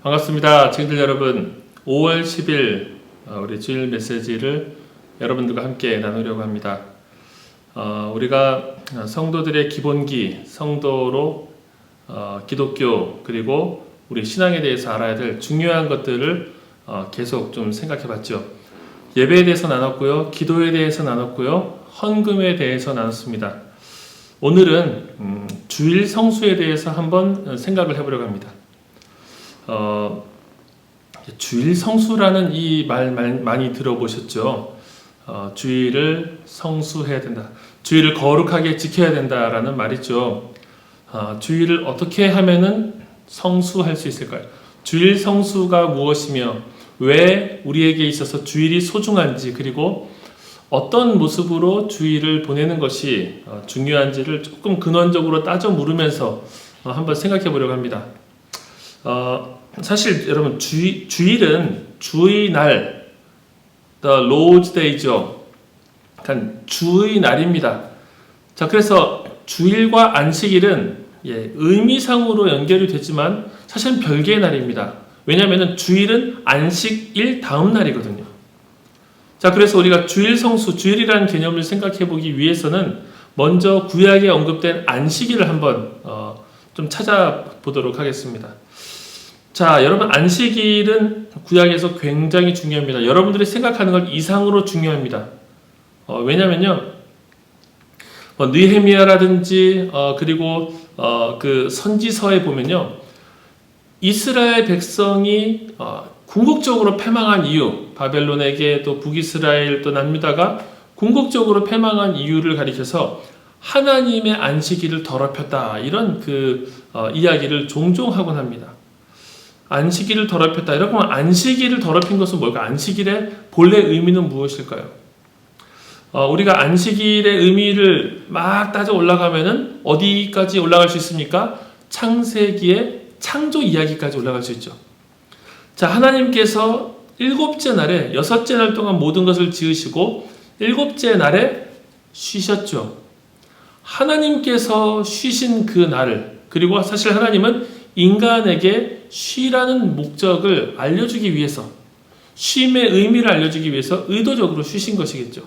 반갑습니다. 친구들 여러분. 5월 10일 어, 우리 주일 메시지를 여러분들과 함께 나누려고 합니다. 어, 우리가 성도들의 기본기, 성도로 어, 기독교 그리고 우리 신앙에 대해서 알아야 될 중요한 것들을 어, 계속 좀 생각해 봤죠. 예배에 대해서 나눴고요. 기도에 대해서 나눴고요. 헌금에 대해서 나눴습니다. 오늘은 음, 주일 성수에 대해서 한번 생각을 해보려고 합니다. 어, 주일 성수라는 이 말 많이 들어보셨죠? 어, 주일을 성수해야 된다. 주일을 거룩하게 지켜야 된다라는 말이죠. 어, 주일을 어떻게 하면은 성수할 수 있을까요? 주일 성수가 무엇이며 왜 우리에게 있어서 주일이 소중한지 그리고 어떤 모습으로 주일을 보내는 것이 어, 중요한지를 조금 근원적으로 따져 물으면서 어, 한번 생각해 보려고 합니다. 어, 사실 여러분 주일, 주일은 주의 날, the Lord's Day죠. 그러니까 주의 날입니다. 자, 그래서 주일과 안식일은 예, 의미상으로 연결이 되지만 사실은 별개의 날입니다. 왜냐하면 주일은 안식일 다음 날이거든요. 자, 그래서 우리가 주일 성수, 주일이라는 개념을 생각해 보기 위해서는 먼저 구약에 언급된 안식일을 한번 어, 좀 찾아보도록 하겠습니다. 자, 여러분 안식일은 구약에서 굉장히 중요합니다. 여러분들이 생각하는 것 이상으로 중요합니다. 어, 왜냐면요. 뭐 느헤미야라든지 어, 그리고 어, 그 선지서에 보면요. 이스라엘 백성이 어, 궁극적으로 패망한 이유, 바벨론에게 또 북이스라엘 또 남유다가 궁극적으로 패망한 이유를 가리켜서 하나님의 안식일을 더럽혔다 이런 그 어, 이야기를 종종 하곤 합니다. 안식일을 더럽혔다. 이렇게 안식일을 더럽힌 것은 뭘까? 안식일의 본래 의미는 무엇일까요? 어, 우리가 안식일의 의미를 막 따져 올라가면은 어디까지 올라갈 수 있습니까? 창세기의 창조 이야기까지 올라갈 수 있죠. 자, 하나님께서 일곱째 날에 여섯째 날 동안 모든 것을 지으시고 일곱째 날에 쉬셨죠. 하나님께서 쉬신 그 날을 그리고 사실 하나님은 인간에게 쉬라는 목적을 알려주기 위해서 쉼의 의미를 알려주기 위해서 의도적으로 쉬신 것이겠죠.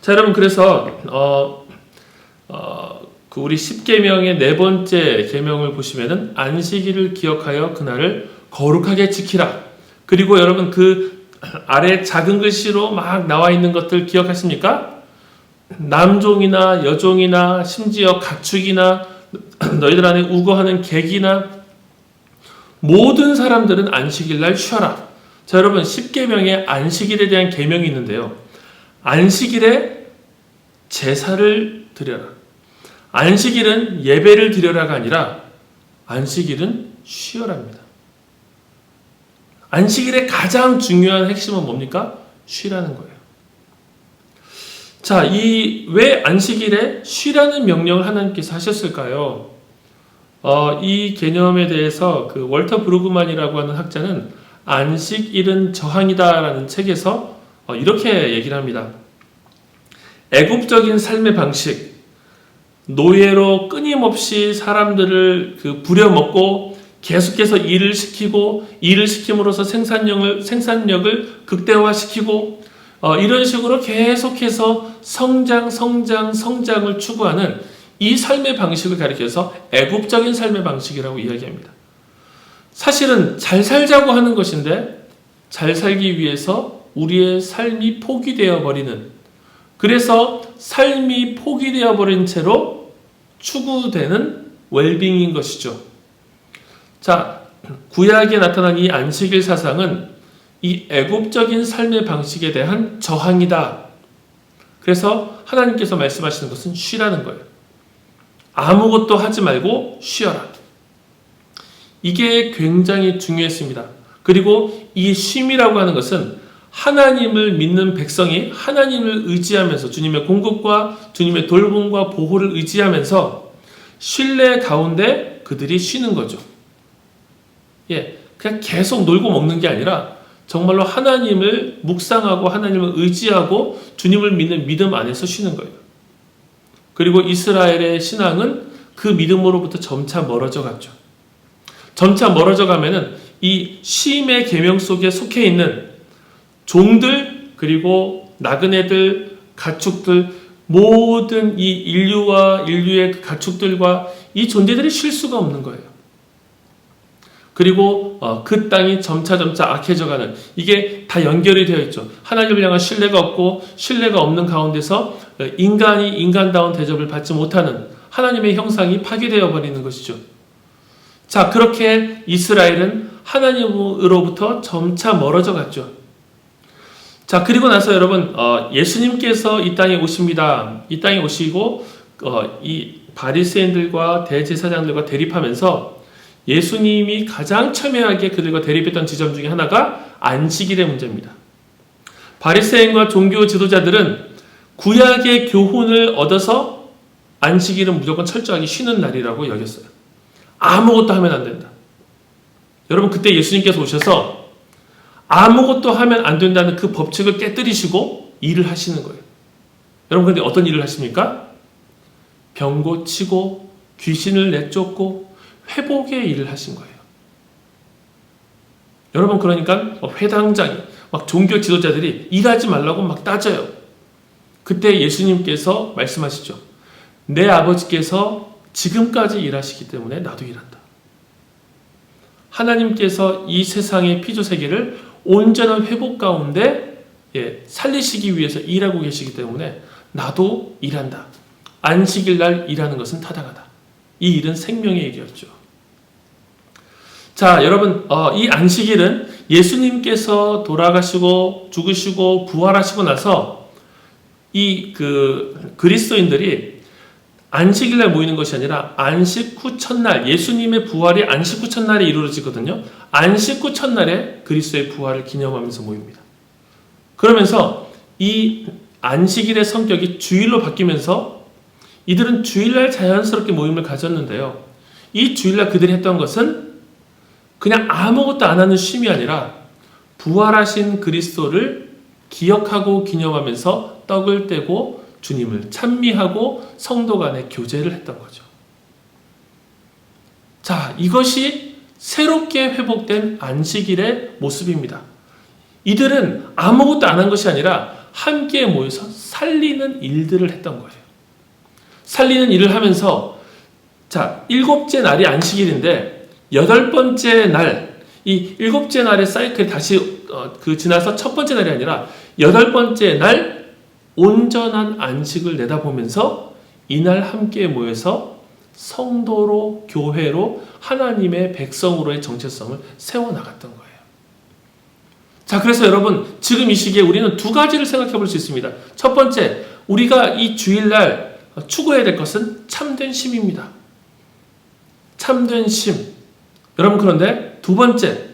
자, 여러분 그래서 어, 어, 그 우리 10계명의 네 번째 계명을 보시면은 안식일을 기억하여 그날을 거룩하게 지키라. 그리고 여러분 그 아래 작은 글씨로 막 나와 있는 것들 기억하십니까? 남종이나 여종이나 심지어 가축이나 너희들 안에 우거하는 객이나 모든 사람들은 안식일 날 쉬어라. 자, 여러분 10계명에 안식일에 대한 계명이 있는데요. 안식일에 제사를 드려라. 안식일은 예배를 드려라가 아니라 안식일은 쉬어랍니다. 안식일의 가장 중요한 핵심은 뭡니까? 쉬라는 거예요. 자, 이 왜 안식일에 쉬라는 명령을 하나님께서 하셨을까요? 어, 이 개념에 대해서 그 월터 브루그만이라고 하는 학자는 안식일은 저항이다라는 책에서 어, 이렇게 얘기를 합니다. 애국적인 삶의 방식, 노예로 끊임없이 사람들을 그 부려먹고 계속해서 일을 시키고 일을 시킴으로써 생산력을 생산력을 극대화시키고 어, 이런 식으로 계속해서 성장, 성장, 성장을 추구하는 이 삶의 방식을 가리켜서 애국적인 삶의 방식이라고 이야기합니다. 사실은 잘 살자고 하는 것인데 잘 살기 위해서 우리의 삶이 포기되어 버리는 그래서 삶이 포기되어 버린 채로 추구되는 웰빙인 것이죠. 자, 구약에 나타난 이 안식일 사상은 이 애국적인 삶의 방식에 대한 저항이다. 그래서 하나님께서 말씀하시는 것은 쉬라는 거예요. 아무것도 하지 말고 쉬어라. 이게 굉장히 중요했습니다. 그리고 이 쉼이라고 하는 것은 하나님을 믿는 백성이 하나님을 의지하면서 주님의 공급과 주님의 돌봄과 보호를 의지하면서 신뢰 가운데 그들이 쉬는 거죠. 예, 그냥 계속 놀고 먹는 게 아니라 정말로 하나님을 묵상하고 하나님을 의지하고 주님을 믿는 믿음 안에서 쉬는 거예요. 그리고 이스라엘의 신앙은 그 믿음으로부터 점차 멀어져 갔죠. 점차 멀어져 가면은 이 쉼의 계명 속에 속해 있는 종들 그리고 나그네들 가축들 모든 이 인류와 인류의 그 가축들과 이 존재들이 쉴 수가 없는 거예요. 그리고 어, 그 땅이 점차 점차 악해져가는 이게 다 연결이 되어 있죠. 하나님을 향한 신뢰가 없고 신뢰가 없는 가운데서 어, 인간이 인간다운 대접을 받지 못하는 하나님의 형상이 파괴되어 버리는 것이죠. 자 그렇게 이스라엘은 하나님으로부터 점차 멀어져 갔죠. 자 그리고 나서 여러분 어, 예수님께서 이 땅에 오십니다. 이 땅에 오시고 어, 이 바리새인들과 대제사장들과 대립하면서 예수님이 가장 첨예하게 그들과 대립했던 지점 중에 하나가 안식일의 문제입니다. 바리새인과 종교 지도자들은 구약의 교훈을 얻어서 안식일은 무조건 철저하게 쉬는 날이라고 여겼어요. 아무것도 하면 안 된다. 여러분 그때 예수님께서 오셔서 아무것도 하면 안 된다는 그 법칙을 깨뜨리시고 일을 하시는 거예요. 여러분 근데 어떤 일을 하십니까? 병 고치고 귀신을 내쫓고 회복의 일을 하신 거예요. 여러분 그러니까 회당장이 막 종교 지도자들이 일하지 말라고 막 따져요. 그때 예수님께서 말씀하시죠. 내 아버지께서 지금까지 일하시기 때문에 나도 일한다. 하나님께서 이 세상의 피조 세계를 온전한 회복 가운데 예, 살리시기 위해서 일하고 계시기 때문에 나도 일한다. 안식일 날 일하는 것은 타당하다. 이 일은 생명의 일이었죠. 자, 여러분, 어, 이 안식일은 예수님께서 돌아가시고 죽으시고 부활하시고 나서 이 그 그리스도인들이 안식일 날 모이는 것이 아니라 안식 후 첫날 예수님의 부활이 안식 후 첫날에 이루어지거든요. 안식 후 첫날에 그리스도의 부활을 기념하면서 모입니다. 그러면서 이 안식일의 성격이 주일로 바뀌면서 이들은 주일날 자연스럽게 모임을 가졌는데요. 이 주일날 그들이 했던 것은 그냥 아무것도 안 하는 쉼이 아니라 부활하신 그리스도를 기억하고 기념하면서 떡을 떼고 주님을 찬미하고 성도 간의 교제를 했던 거죠. 자, 이것이 새롭게 회복된 안식일의 모습입니다. 이들은 아무것도 안 한 것이 아니라 함께 모여서 살리는 일들을 했던 거예요. 살리는 일을 하면서 자, 일곱째 날이 안식일인데 여덟 번째 날, 이 일곱째 날의 사이클 다시 어, 그 지나서 첫 번째 날이 아니라 여덟 번째 날 온전한 안식을 내다보면서 이날 함께 모여서 성도로 교회로 하나님의 백성으로의 정체성을 세워 나갔던 거예요. 자, 그래서 여러분 지금 이 시기에 우리는 두 가지를 생각해 볼 수 있습니다. 첫 번째, 우리가 이 주일날 추구해야 될 것은 참된 심입니다. 참된 심. 여러분 그런데 두 번째,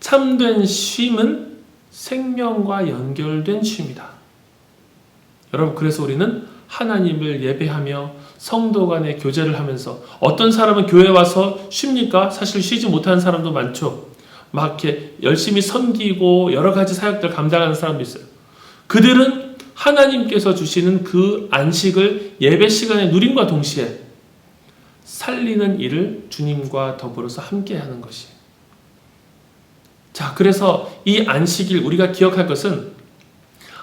참된 쉼은 생명과 연결된 쉼이다. 여러분 그래서 우리는 하나님을 예배하며 성도 간의 교제를 하면서 어떤 사람은 교회 와서 쉽니까? 사실 쉬지 못하는 사람도 많죠. 막 이렇게 열심히 섬기고 여러 가지 사역들 감당하는 사람도 있어요. 그들은 하나님께서 주시는 그 안식을 예배 시간에 누림과 동시에 살리는 일을 주님과 더불어서 함께 하는 것이. 자, 그래서 이 안식일 우리가 기억할 것은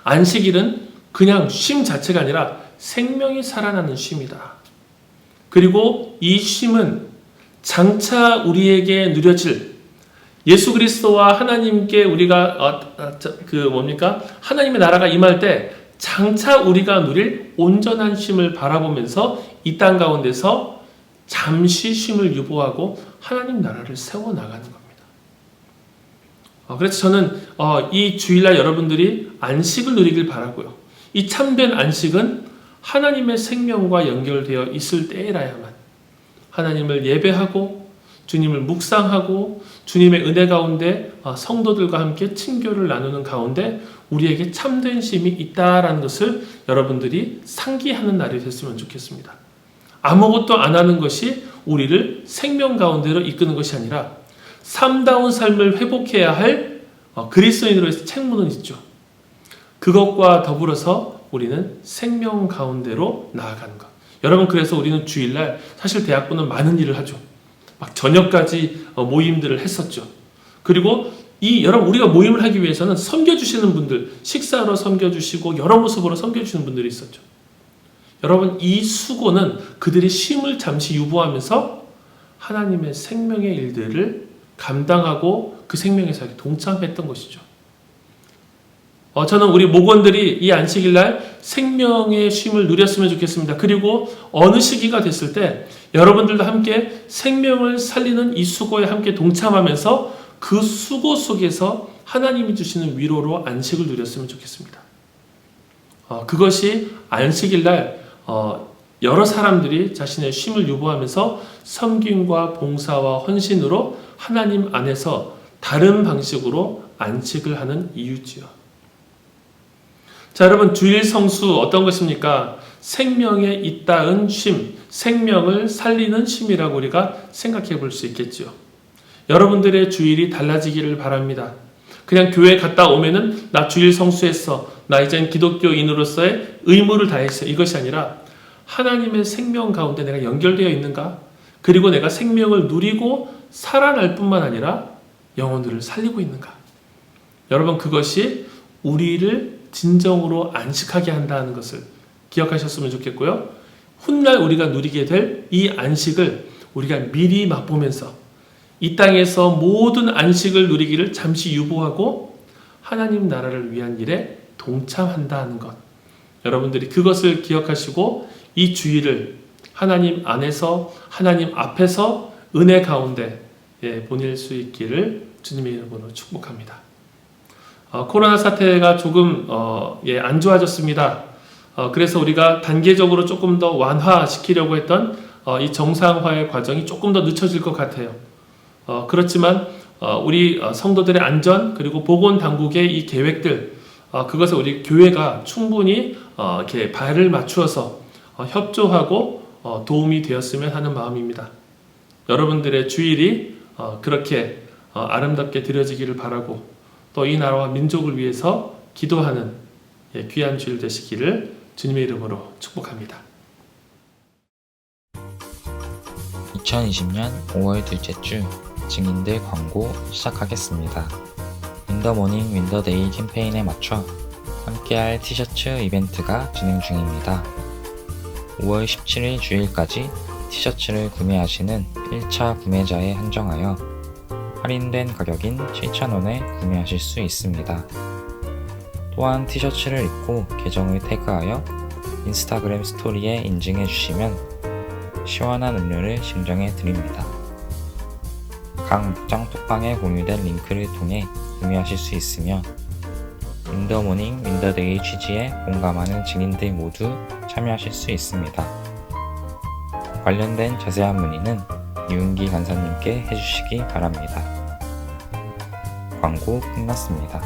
안식일은 그냥 쉼 자체가 아니라 생명이 살아나는 쉼이다. 그리고 이 쉼은 장차 우리에게 누려질 예수 그리스도와 하나님께 우리가 어, 어, 그 뭡니까 하나님의 나라가 임할 때 장차 우리가 누릴 온전한 쉼을 바라보면서 이 땅 가운데서 잠시 쉼을 유보하고 하나님 나라를 세워 나가는. 어, 그래서 저는 어, 이 주일날 여러분들이 안식을 누리길 바라고요. 이 참된 안식은 하나님의 생명과 연결되어 있을 때라야만 하나님을 예배하고 주님을 묵상하고 주님의 은혜 가운데 어, 성도들과 함께 친교를 나누는 가운데 우리에게 참된 심이 있다라는 것을 여러분들이 상기하는 날이 됐으면 좋겠습니다. 아무것도 안 하는 것이 우리를 생명 가운데로 이끄는 것이 아니라 삶다운 삶을 회복해야 할 어, 그리스도인으로서 책무는 있죠. 그것과 더불어서 우리는 생명 가운데로 나아가는 것. 여러분 그래서 우리는 주일날 사실 대학부는 많은 일을 하죠. 막 저녁까지 어, 모임들을 했었죠. 그리고 이 여러분 우리가 모임을 하기 위해서는 섬겨주시는 분들 식사로 섬겨주시고 여러 모습으로 섬겨주시는 분들이 있었죠. 여러분 이 수고는 그들의 쉼을 잠시 유보하면서 하나님의 생명의 일들을 감당하고 그 생명의 사역에 동참했던 것이죠. 어, 저는 우리 목원들이 이 안식일 날 생명의 쉼을 누렸으면 좋겠습니다. 그리고 어느 시기가 됐을 때 여러분들도 함께 생명을 살리는 이 수고에 함께 동참하면서 그 수고 속에서 하나님이 주시는 위로로 안식을 누렸으면 좋겠습니다. 어, 그것이 안식일 날 어, 여러 사람들이 자신의 쉼을 유보하면서 섬김과 봉사와 헌신으로 하나님 안에서 다른 방식으로 안식을 하는 이유지요. 자, 여러분 주일 성수 어떤 것입니까? 생명에 잇닿은 쉼, 생명을 살리는 쉼이라고 우리가 생각해 볼 수 있겠지요. 여러분들의 주일이 달라지기를 바랍니다. 그냥 교회 갔다 오면은 나 주일 성수했어. 나 이젠 기독교인으로서의 의무를 다했어. 이것이 아니라 하나님의 생명 가운데 내가 연결되어 있는가? 그리고 내가 생명을 누리고 살아날 뿐만 아니라 영혼들을 살리고 있는가? 여러분 그것이 우리를 진정으로 안식하게 한다는 것을 기억하셨으면 좋겠고요. 훗날 우리가 누리게 될 이 안식을 우리가 미리 맛보면서 이 땅에서 모든 안식을 누리기를 잠시 유보하고 하나님 나라를 위한 일에 동참한다는 것. 여러분들이 그것을 기억하시고 이 주의를 하나님 안에서 하나님 앞에서 은혜 가운데 예, 보낼 수 있기를 주님의 이름으로 축복합니다. 어, 코로나 사태가 조금 어, 예, 안 좋아졌습니다. 어, 그래서 우리가 단계적으로 조금 더 완화시키려고 했던 어, 이 정상화의 과정이 조금 더 늦춰질 것 같아요. 어, 그렇지만 어, 우리 어, 성도들의 안전 그리고 보건 당국의 이 계획들 어, 그것을 우리 교회가 충분히 어, 이렇게 발을 맞추어서 어, 협조하고 어, 도움이 되었으면 하는 마음입니다. 여러분들의 주일이 어, 그렇게 어, 아름답게 드려지기를 바라고 또 이 나라와 민족을 위해서 기도하는 예, 귀한 주일 되시기를 주님의 이름으로 축복합니다. 2020년 5월 둘째 주 증인들 광고 시작하겠습니다. 윈더모닝 윈더데이 캠페인에 맞춰 함께할 티셔츠 이벤트가 진행 중입니다. 5월 17일 주일까지 티셔츠를 구매하시는 1차 구매자에 한정하여 할인된 가격인 7,000원에 구매하실 수 있습니다. 또한 티셔츠를 입고 계정을 태그하여 인스타그램 스토리에 인증해 주시면 시원한 음료를 증정해 드립니다. 각 목장 톡방에 공유된 링크를 통해 구매하실 수 있으며 윈더모닝 윈더데이 취지에 공감하는 증인들 모두 참여하실 수 있습니다. 관련된 자세한 문의는 이운기 간사님께 해주시기 바랍니다. 광고 끝났습니다.